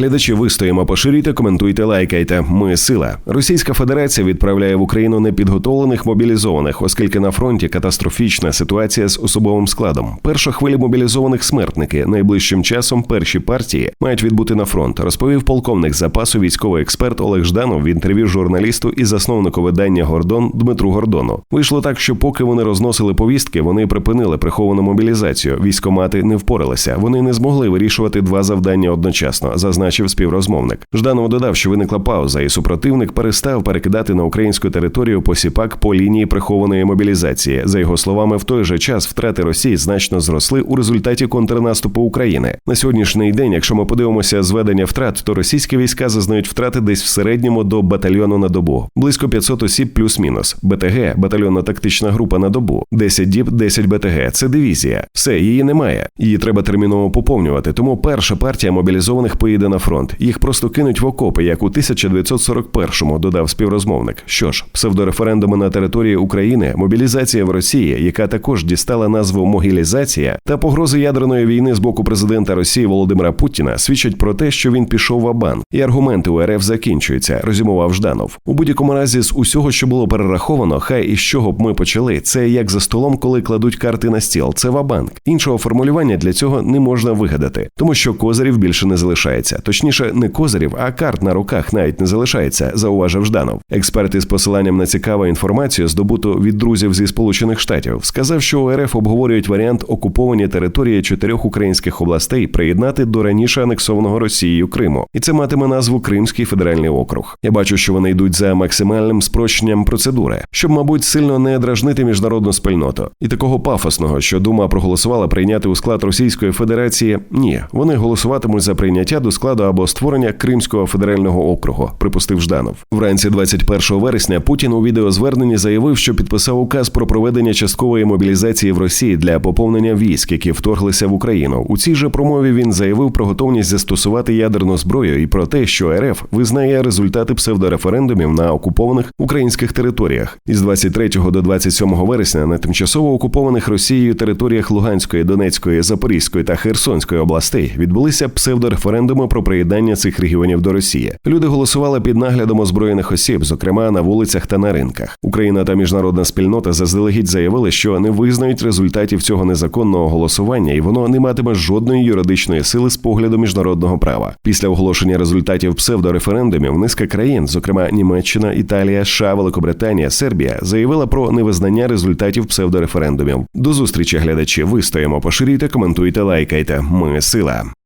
Глядачі вистоїмо, поширюйте, коментуйте, лайкайте. Ми сила. Російська Федерація відправляє в Україну непідготовлених мобілізованих, оскільки на фронті катастрофічна ситуація з особовим складом. Перша хвиля мобілізованих смертники найближчим часом перші партії мають відбути на фронт. Розповів полковник запасу військовий експерт Олег Жданов в інтерв'ю журналісту і засновнику видання Гордон Дмитру Гордону. Вийшло так, що поки вони розносили повістки, вони припинили приховану мобілізацію. Військомати не впоралися. Вони не змогли вирішувати два завдання одночасно, зазначив співрозмовник. Жданов додав, що виникла пауза, і супротивник перестав перекидати на українську територію посіпак по лінії прихованої мобілізації. За його словами, в той же час втрати Росії значно зросли у результаті контрнаступу України. На сьогоднішній день, якщо ми подивимося зведення втрат, то російські війська зазнають втрати десь в середньому до батальйону на добу, близько 500 осіб плюс-мінус. БТГ батальйонна тактична група на добу, 10 діб, 10 БТГ. Це дивізія. Все, її немає. Її треба терміново поповнювати. Тому перша партія мобілізованих поїде на фронт. Їх просто кинуть в окопи, як у 1941-му, додав співрозмовник. Що ж, псевдореферендуми на території України, мобілізація в Росії, яка також дістала назву могілізація, та погрози ядерної війни з боку президента Росії Володимира Путіна свідчать про те, що він пішов в абан, і аргументи у РФ закінчуються. Розумував Жданов. У будь-якому разі з усього, що було перераховано, хай із чого б ми почали. Це як за столом, коли кладуть карти на стіл. Це вабанк. Іншого формулювання для цього не можна вигадати, тому що козирів більше не залишається. Точніше, не козирів, а карт на руках навіть не залишається, зауважив Жданов. Експерт із посиланням на цікаву інформацію, здобуту від друзів зі сполучених штатів, сказав, що у обговорюють варіант окуповані території чотирьох українських областей приєднати до раніше анексованого Росією Криму, і це матиме назву Кримський федеральний округ. Я бачу, що вони йдуть за максимальним спрощенням процедури, щоб, мабуть, сильно не дражнити міжнародну спільноту. І такого пафосного, що Дума проголосувала прийняти у склад Російської Федерації, ні, вони голосуватимуть за прийняття до складу або створення Кримського федерального округу, припустив Жданов. Вранці 21 вересня Путін у відеозверненні заявив, що підписав указ про проведення часткової мобілізації в Росії для поповнення військ, які вторглися в Україну. У цій же промові він заявив про готовність застосувати ядерну зброю і про те, що РФ визнає результати псевдореферендумів на окупованих українських територіях. Із 23 до 27 вересня на тимчасово окупованих Росією територіях Луганської, Донецької, Запорізької та Херсонської областей відбулися псевдореферендуми про приєднання цих регіонів до Росії. Люди голосували під наглядом озброєних осіб, зокрема на вулицях та на ринках. Україна та міжнародна спільнота заздалегідь заявили, що не визнають результатів цього незаконного голосування, і воно не матиме жодної юридичної сили з погляду міжнародного права. Після оголошення результатів псевдореферендумів низка країн, зокрема Німеччина, Італія, США, Великобританія, Сербія, заявила про невизнання результатів псевдореферендумів. До зустрічі, глядачі. Вистоїмо, поширюйте, коментуйте, лайкайте. Ми сила.